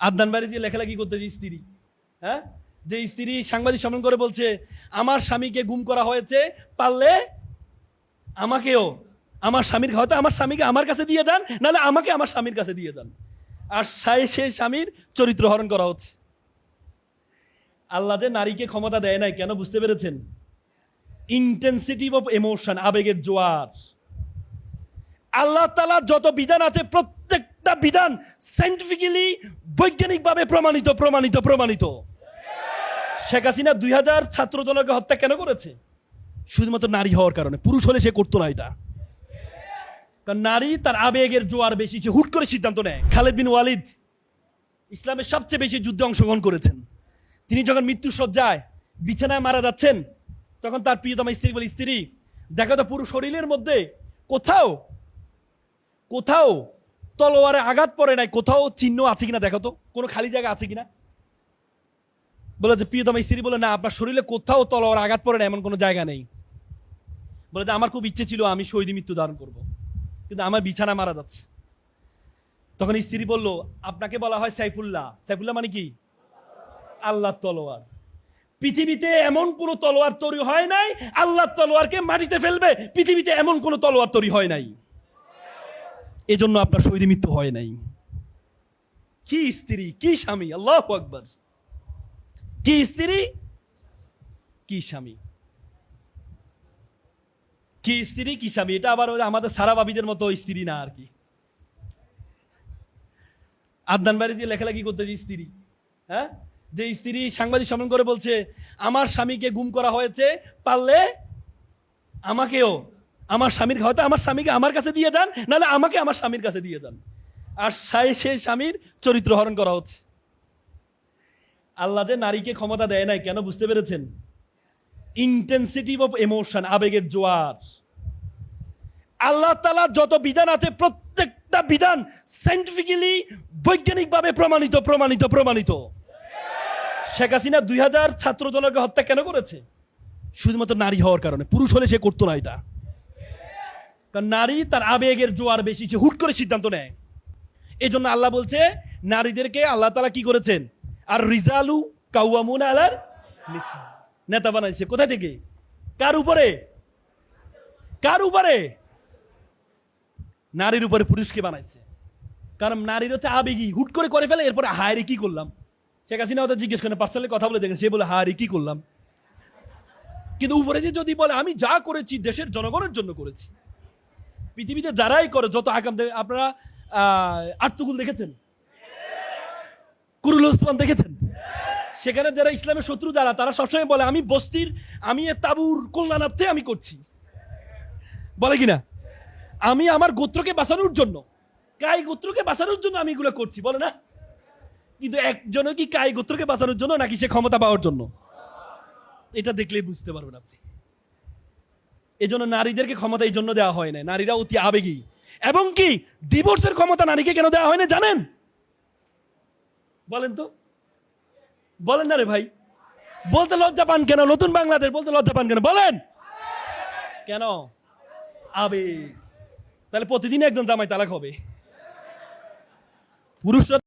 আদনান বাড়ি দিয়ে লেখালেখি করতেছে স্ত্রী হ্যাঁ? যে স্ত্রী সাংবাদিক সম্মেলন করে বলছে, আমার স্বামীকে গুম করা হয়েছে, পারলে আমাকেও, আমার স্বামীর, হয়তো আমার স্বামীকে আমার কাছে দিয়ে যান, নাহলে আমাকে আমার স্বামীর কাছে দিয়ে যান। আর সাই স্বামীর চরিত্র হরণ করা হচ্ছে। আল্লাহ যে নারীকে ক্ষমতা দেয় নাই, কেন বুঝতে পেরেছেন? ইন্টেন্সিটি অফ এমোশন আবেগের জোয়ার। আল্লাহ তালা যত বিধান আছে প্রত্যেকটা বিধান সাইন্টিফিক্যালি বৈজ্ঞানিকভাবে প্রমাণিত প্রমাণিত প্রমাণিত। শেখ হাসিনা দুই হাজার ছাত্র জনকে হত্যা কেন করেছে? শুধুমাত্র নারী হওয়ার কারণে। পুরুষ হলে সে করতো না এটা। কারণ নারী তার আবেগের জোয়ার বেশি, সে হুট করে সিদ্ধান্ত নেয়। খালেদ বিন ওয়ালিদ ইসলামের সবচেয়ে বেশি যুদ্ধে অংশগ্রহণ করেছেন। তিনি যখন মৃত্যুর সজ্জায় বিছানায় মারা যাচ্ছেন, তখন তার প্রিয়তমা স্ত্রী বলে, স্ত্রী, দেখা তো পুরো শরীরের মধ্যে। কোথাও কোথাও তলোয়ারে আঘাত পড়ে নাই, কোথাও চিহ্ন আছে কিনা দেখো তো? কোনো খালি জায়গা আছে কিনা? বলে যে, প্রিয়তমা স্ত্রী বলে, না, আপনার শরীরে কোথাও তলোয়ার আঘাত পড়ে না এমন কোনো জায়গা নেই। বলে যে, আমার খুব ইচ্ছে ছিল, আমি শহীদ মৃত্যু ধারণ করব, কিন্তু আমার বিছানা মারা যাচ্ছে। তখন স্ত্রী বলল, আপনাকে বলা হয় সাইফুল্লাহ। সাইফুল্লাহ মানে কি? আল্লাহ তলোয়ার। পৃথিবীতে এমন কোনো তলোয়ার তৈরি হয় নাই আল্লাহ তলোয়ারকে মাটিতে ফেলবে, পৃথিবীতে এমন কোনো তলোয়ার তৈরি হয় নাই। এজন্য আপনার শহীদ মৃত্যু হয় নাই। কি স্ত্রী, কি স্বামী? আল্লাহ আকবর। কি স্ত্রী? কি স্বামী? কি স্ত্রী, কি স্বামী? এটা আবার আমাদের সারা বাবিদের মতো স্ত্রী না আর কি। আদনান বাড়ি দিয়ে লেখালেখি করতেছে স্ত্রী হ্যাঁ? যে স্ত্রী সাংবাদিক সম্মেলন করে বলছে, আমার স্বামীকে গুম করা হয়েছে, পারলে আমাকেও আমার স্বামীর হয়তো আমার স্বামীকে আমার কাছে দিয়ে যান, নাহলে আমাকে আমার স্বামীর কাছে দিয়ে যান। আর সাই স্বামীর চরিত্র হরণ করা হচ্ছে। আল্লাহ যে নারীকে ক্ষমতা দেয় নাই, কেন বুঝতে পেরেছেন? ইন্টেন্সিটি অফ এমোশন আবেগের জোয়ার। আল্লাহ তালা যত বিধান আছে, প্রত্যেকটা বিধান সাইন্টিফিক্যালি বৈজ্ঞানিকভাবে প্রমাণিত প্রমাণিত প্রমাণিত। শেখ হাসিনা দুই হাজার ছাত্র জনকে হত্যা কেন করেছে? শুধুমাত্র নারী হওয়ার কারণে। পুরুষ হলে সে করতো না এটা। কারণ নারী তার আবেগের জোয়ার বেশি, সে হুট করে সিদ্ধান্ত নেয়। এই জন্য আল্লাহ বলছে, নারীদেরকে আল্লাহ তালা কি করেছেন? আর রিজালু কাউয়ামুন আলার। নেতা বানাইছে। কোথায় থেকে? কার উপরে? কার উপরে? নারীর উপরে পুরুষকে বানাইছে। কারণ নারীর হচ্ছে আবেগী। হুট করে করে ফেলে, এরপরে হায়রে কি করলাম? শেখ হাসিনা হয়তো জিজ্ঞেস করেন, পার্সোনালি কথা বলে দেখেন। সে বলে হায়রে কি করলাম? কিন্তু উপরে যে যদি বলে, আমি যা করেছি, দেশের জনগণের জন্য করেছি। পৃথিবীতে যারাই করে, যত আকাম দেবে আপনারা আর্তুকুল দেখেছেন? কুরুল ওসমান দেখেছেন? সেখানে যারা ইসলামের শত্রু, যারা, তারা সবসময় বলে, আমি বস্তির, আমি তাবুর কল্যাণার্থে আমি করছি। বলে কিনা? আমি আমার গোত্রকে বাঁচানোর জন্য। কাই গোত্রকে বাঁচানোর জন্য আমি এগুলো করছি, বলে না? কিন্তু একজনও কি কাই গোত্রকে বাঁচানোর জন্য, নাকি সে ক্ষমতা পাওয়ার জন্য? এটা দেখলেই বুঝতে পারবেন আপনি। এজন্য নারীদেরকে ক্ষমতা এই জন্য দেওয়া হয় না নারীরা অতি আবেগী। এবং কি ডিভোর্সের ক্ষমতা নারীকে কেন দেওয়া হয় না জানেন? বলেন তো। বলেন না রে ভাই। বলতে লজ্জা পান কেন? নতুন বাংলাদেশ বলতে লজ্জা পান কেন? বলেন। কেন? আবেগ। তাহলে প্রতিদিন একজন জামাই তালাক হবে। পুরুষরা